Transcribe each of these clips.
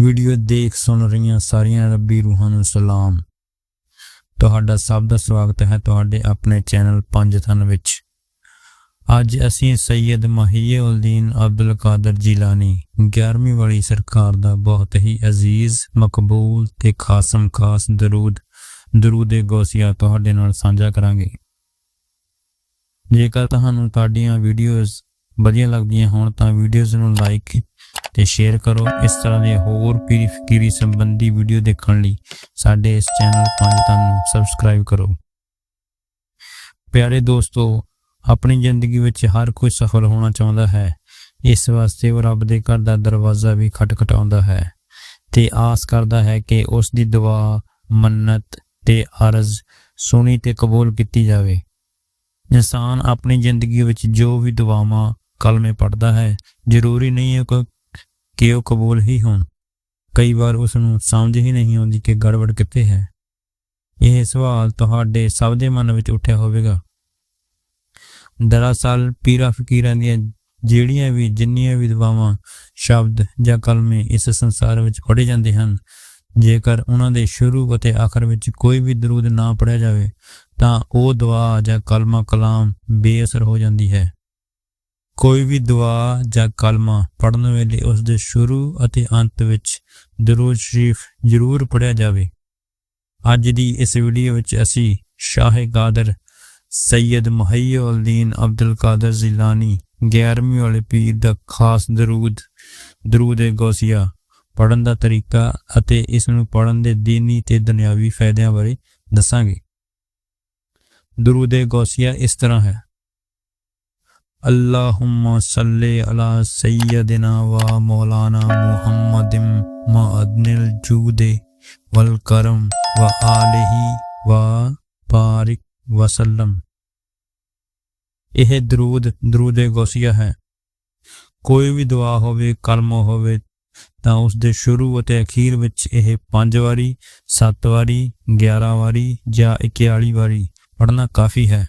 Video ਦੇਖ ਸੁਣ ਰਹੀਆਂ ਸਾਰੀਆਂ ਰੱਬੀ ਰੂਹਾਂ ਨੂੰ ਸਲਾਮ। ਤੁਹਾਡਾ ਸਭ ਦਾ ਸਵਾਗਤ ਹੈ ਤੁਹਾਡੇ ਆਪਣੇ ਚੈਨਲ ਪੰਜ ਥਨ ਵਿੱਚ। ਅੱਜ ਅਸੀਂ ਸੈਯਦ ਮਹੀਉਲਦੀਨ ਅਬਦੁਲ ਕਾਦਰ ਜੀਲਾਨੀ 11ਵੀਂ ਵਾਲੀ ਸਰਕਾਰ ਦਾ ਬਹੁਤ ਹੀ ਅਜ਼ੀਜ਼, ਮਕਬੂਲ ਤੇ ਖਾਸਮ ਖਾਸ ਦਰੂਦ, ਦਰੂਦੇ ਗੋਸੀਆ ਤੁਹਾਡੇ ਨਾਲ ਸਾਂਝਾ ਕਰਾਂਗੇ। ਜੇਕਰ ਤੁਹਾਨੂੰ ਤੁਹਾਡੀਆਂ ਵੀਡੀਓਜ਼ ਵਧੀਆ ਲੱਗਦੀਆਂ ਹੋਣ ਤਾਂ ਵੀਡੀਓਜ਼ ਨੂੰ ਲਾਈਕ ਤੇ ਸ਼ੇਅਰ ਕਰੋ ਇਸ ਤਰ੍ਹਾਂ ਦੇ ਹੋਰ ਪੀਰੀ ਫਕੀਰੀ ਸੰਬੰਧੀ ਵੀਡੀਓ ਦੇਖਣ ਲਈ ਸਾਡੇ ਇਸ ਚੈਨਲ ਪੰਜ ਨੂੰ ਸਬਸਕ੍ਰਾਈਬ ਕਰੋ। ਪਿਆਰੇ ਦੋਸਤੋ, ਆਪਣੀ ਜ਼ਿੰਦਗੀ ਵਿੱਚ ਹਰ ਕੋਈ ਸਫਲ ਹੋਣਾ ਚਾਹੁੰਦਾ ਹੈ। ਇਸ ਵਾਸਤੇ ਉਹ ਰੱਬ ਦੇ ਘਰ ਦਾ ਦਰਵਾਜ਼ਾ ਵੀ ਖਟਖਟਾਉਂਦਾ ਹੈ ਤੇ ਆਸ ਕਰਦਾ ਹੈ ਕਿ ਉਸ ਦੀ ਦੁਆ, ਮੰਨਤ ਤੇ ਅਰਜ਼ ਸੁਣੀ ਤੇ ਕਬੂਲ ਕੀਤੀ ਜਾਵੇ। ਇਨਸਾਨ ਆਪਣੀ ਜ਼ਿੰਦਗੀ ਵਿੱਚ ਜੋ ਵੀ ਦੁਆਵਾਂ, ਕਲਮੇ ਪੜਦਾ ਹੈ, ਜ਼ਰੂਰੀ ਨਹੀਂ ਹੈ ਕਿ- ਕਿ ਉਹ ਕਬੂਲ ਹੀ ਹੋਣ। ਕਈ ਵਾਰ ਉਸ ਨੂੰ ਸਮਝ ਹੀ ਨਹੀਂ ਆਉਂਦੀ ਕਿ ਗੜਬੜ ਕਿੱਥੇ ਹੈ। ਇਹ ਸਵਾਲ ਤੁਹਾਡੇ ਸਭ ਦੇ ਮਨ ਵਿੱਚ ਉੱਠਿਆ ਹੋਵੇਗਾ। ਦਰਅਸਲ ਪੀਰਾ ਫਕੀਰਾਂ ਦੀਆਂ ਜਿਹੜੀਆਂ ਵੀ ਜਿੰਨੀਆਂ ਵੀ ਦੁਆਵਾਂ, ਸ਼ਬਦ ਜਾਂ ਕਲਮੇ ਇਸ ਸੰਸਾਰ ਵਿੱਚ ਪੜ੍ਹੇ ਜਾਂਦੇ ਹਨ, ਜੇਕਰ ਉਹਨਾਂ ਦੇ ਸ਼ੁਰੂ ਅਤੇ ਆਖਰ ਵਿੱਚ ਕੋਈ ਵੀ ਦਰੂਦ ਨਾ ਪੜਿਆ ਜਾਵੇ, ਤਾਂ ਉਹ ਦੁਆ ਜਾਂ ਕਲਮਾ ਕਲਾਮ ਬੇਅਸਰ ਹੋ ਜਾਂਦੀ ਹੈ। ਕੋਈ ਵੀ ਦੁਆ ਜਾਂ ਕਲਮਾ ਪੜਨ ਵੇਲੇ ਉਸ ਦੇ ਸ਼ੁਰੂ ਅਤੇ ਅੰਤ ਵਿੱਚ ਦਰੂਦ ਸ਼ਰੀਫ ਜ਼ਰੂਰ ਪੜਿਆ ਜਾਵੇ। ਅੱਜ ਦੀ ਇਸ ਵੀਡੀਓ ਵਿੱਚ ਅਸੀਂ ਸ਼ਾਹ ਕਾਦਰ ਸੈਯਦ ਮੁਹੱਈਉਲਦੀਨ ਅਬਦੁਲ ਕਾਦਰ ਜ਼ਿਲਾਨੀ 11ਵੀਂ ਵਾਲੇ ਪੀਰ ਦਾ ਖਾਸ ਦਰੂਦ ਦਰੂਦ ਗੌਸੀਆ ਪੜਨ ਦਾ ਤਰੀਕਾ ਅਤੇ ਇਸ ਨੂੰ ਪੜਨ ਦੇ ਦੀਨੀ ਤੇ ਦੁਨਿਆਵੀ ਫਾਇਦਿਆਂ ਬਾਰੇ ਦੱਸਾਂਗੇ। ਦਰੂਦ ਏ ਗੌਸੀਆ ਇਸ ਤਰ੍ਹਾਂ ਹੈ اللهم صل على سيدنا ومولانا محمد معدن الجود والكرم وآله وبارك وسلم ਇਹ ਦਰੂਦ ਦਰੂਦ ਗੋਸੀਆ ਹੈ। ਕੋਈ ਵੀ ਦੁਆ ਹੋਵੇ, ਕਲਮ ਹੋਵੇ, ਤਾਂ ਉਸ ਦੇ ਸ਼ੁਰੂ ਅਤੇ ਅਖੀਰ ਵਿੱਚ ਇਹ ਪੰਜ ਵਾਰੀ, ਸੱਤ ਵਾਰੀ 11 ਵਾਰੀ ਜਾਂ 41 ਵਾਰੀ ਪੜਨਾ ਕਾਫੀ ਹੈ।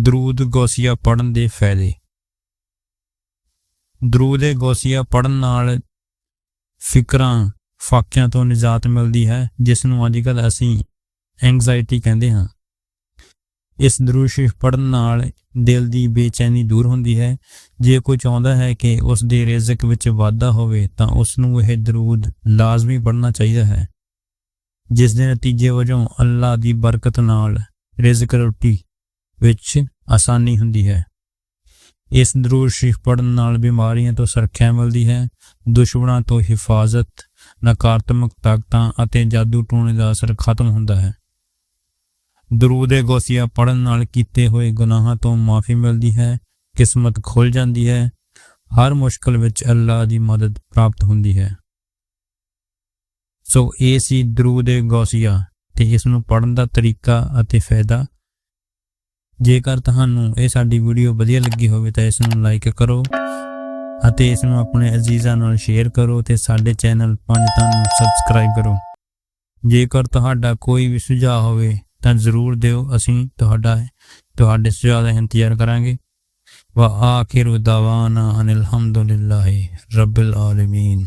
ਦਰੂਦ ਗੌਸੀਆ ਪੜਨ ਦੇ ਫਾਇਦੇ। ਦਰੂਦ ਗੌਸੀਆ ਪੜਨ ਨਾਲ ਫਿਕਰਾਂ, ਫਾਕਿਆਂ ਤੋਂ ਨਿਜਾਤ ਮਿਲਦੀ ਹੈ ਜਿਸ ਨੂੰ ਅੱਜਕੱਲ ਅਸੀਂ ਐਂਗਜ਼ਾਇਟੀ ਕਹਿੰਦੇ ਹਾਂ। ਇਸ ਦਰੂਦ ਸ਼ਰੀਫ ਪੜਨ ਨਾਲ ਦਿਲ ਦੀ ਬੇਚੈਨੀ ਦੂਰ ਹੁੰਦੀ ਹੈ। ਜੇ ਕੋਈ ਚਾਹੁੰਦਾ ਹੈ ਕਿ ਉਸ ਦੇ ਰਿਜ਼ਕ ਵਿੱਚ ਵਾਧਾ ਹੋਵੇ, ਤਾਂ ਉਸ ਨੂੰ ਇਹ ਦਰੂਦ ਲਾਜ਼ਮੀ ਪੜਨਾ ਚਾਹੀਦਾ ਹੈ। ਜਿਸ ਦੇ ਨਤੀਜੇ ਵਜੋਂ ਅੱਲਾ ਦੀ ਬਰਕਤ ਨਾਲ ਰਿਜ਼ਕ ਰੋਟੀ ਵਿੱਚ ਆਸਾਨੀ ਹੁੰਦੀ ਹੈ। ਇਸ ਦਰੂਦ ਸ਼ਰੀਫ ਪੜਨ ਨਾਲ ਬਿਮਾਰੀਆਂ ਤੋਂ ਸੁਰੱਖਿਆ ਮਿਲਦੀ ਹੈ, ਦੁਸ਼ਮਣਾਂ ਤੋਂ ਹਿਫਾਜ਼ਤ, ਨਕਾਰਾਤਮਕ ਤਾਕਤਾਂ ਅਤੇ ਜਾਦੂ ਟੂਣੇ ਦਾ ਅਸਰ ਖਤਮ ਹੁੰਦਾ ਹੈ। ਦਰੂਦ ਗੌਸੀਆ ਪੜਨ ਨਾਲ ਕੀਤੇ ਹੋਏ ਗੁਨਾਹਾਂ ਤੋਂ ਮਾਫੀ ਮਿਲਦੀ ਹੈ, ਕਿਸਮਤ ਖੁੱਲ ਜਾਂਦੀ ਹੈ, ਹਰ ਮੁਸ਼ਕਲ ਵਿੱਚ ਅੱਲਾ ਦੀ ਮਦਦ ਪ੍ਰਾਪਤ ਹੁੰਦੀ ਹੈ। ਸੋ ਇਹ ਸੀ ਦਰੂਦ ਗੌਸੀਆ ਤੇ ਇਸ ਨੂੰ ਪੜਨ ਦਾ ਤਰੀਕਾ ਅਤੇ ਫਾਇਦਾ ਜੇਕਰ ਤੁਹਾਨੂੰ ਇਹ ਸਾਡੀ ਵੀਡੀਓ ਵਧੀਆ ਲੱਗੀ ਹੋਵੇ ਤਾਂ ਇਸ ਨੂੰ ਲਾਈਕ ਕਰੋ ਅਤੇ ਇਸ ਨੂੰ ਆਪਣੇ ਅਜ਼ੀਜ਼ਾਂ ਨਾਲ ਸ਼ੇਅਰ ਕਰੋ ਤੇ ਸਾਡੇ ਚੈਨਲ ਪੰਜਤਨ ਨੂੰ ਸਬਸਕ੍ਰਾਈਬ ਕਰੋ। ਜੇਕਰ ਤੁਹਾਡਾ ਕੋਈ ਵੀ ਸੁਝਾਅ ਹੋਵੇ ਤਾਂ ਜ਼ਰੂਰ ਦਿਓ, ਅਸੀਂ ਤੁਹਾਡਾ, ਤੁਹਾਡੇ ਸੁਝਾਅ ਦਾ ਇੰਤਜ਼ਾਰ ਕਰਾਂਗੇ। ਵਾ ਆਖਿਰ ਦਵਾਨਾ ਅਨਿਲ ਹਮਦੁਲਿਲਾਹ ਰੱਬਿਲ ਆਲਮੀਨ।